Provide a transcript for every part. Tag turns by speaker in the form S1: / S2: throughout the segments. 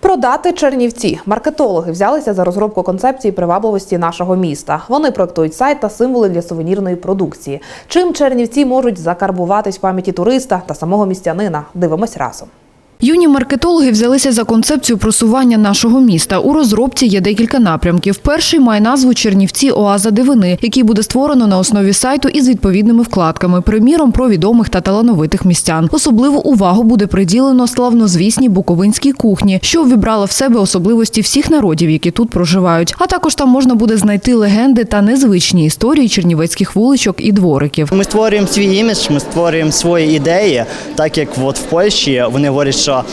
S1: Продати Чернівці. Маркетологи взялися за розробку концепції привабливості нашого міста. Вони проектують сайт та символи для сувенірної продукції. Чим Чернівці можуть закарбуватись в пам'яті туриста та самого містянина? Дивимось разом.
S2: Юні маркетологи взялися за концепцію просування нашого міста. У розробці є декілька напрямків. Перший має назву Чернівці Оаза дивини, який буде створено на основі сайту із відповідними вкладками, приміром про відомих та талановитих містян. Особливу увагу буде приділено славнозвісній буковинській кухні, що ввібрала в себе особливості всіх народів, які тут проживають. А також там можна буде знайти легенди та незвичні історії чернівецьких вуличок і двориків.
S3: Ми створюємо свій імідж, ми створюємо свої ідеї, так як от в Польщі вони говорять, що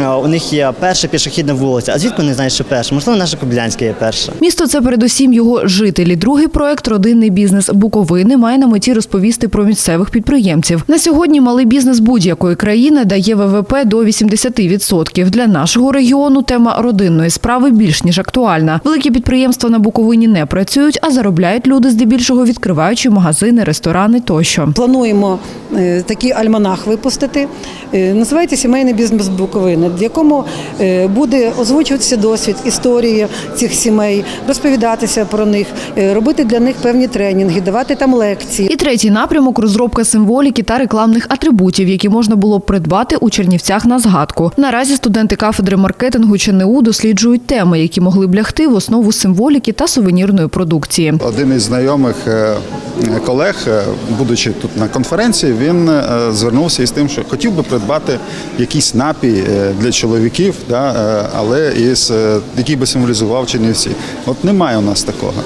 S3: е, у них є перша пішохідна вулиця. А звідки вони знають, що перша? Можливо, наша Кобилянська є перша.
S2: Місто це передусім його жителі. Другий проект Родинний бізнес Буковини має на меті розповісти про місцевих підприємців. На сьогодні малий бізнес будь-якої країни дає ВВП до 80%. Для нашого регіону тема родинної справи більш ніж актуальна. Великі підприємства на Буковині не працюють, а заробляють люди здебільшого відкриваючи магазини, ресторани тощо.
S4: Плануємо е, такий альманах випустити. Е, Називається Сімейний бізнес Буковини, в якому е, буде озвучуватися досвід, історії цих сімей, розповідатися про них, е, робити для них певні тренінги, давати там лекції.
S2: І третій напрямок розробка символіки та рекламних атрибутів, які можна було б придбати у Чернівцях на згадку. Наразі студенти кафедри маркетингу ЧНУ досліджують теми, які могли б лягти в основу символіки та сувенірної продукції.
S5: Один із знайомих е, колег, е, будучи тут на конференції, він е, звернувся із тим, що хотів би придбати якийсь напій е, для чоловіків, але із який би символізував Чернівці. От немає у нас такого.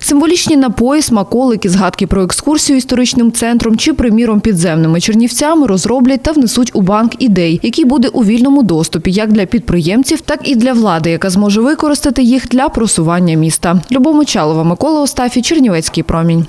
S2: Символічні напої, смаколики, згадки про екскурсію історичним центром чи, приміром, підземними чернівцями розроблять та внесуть у банк ідей, який буде у вільному доступі як для підприємців, так і для влади, яка зможе використати їх для просування міста. Любов Мочалова, Микола Остафій, Чернівецький промінь.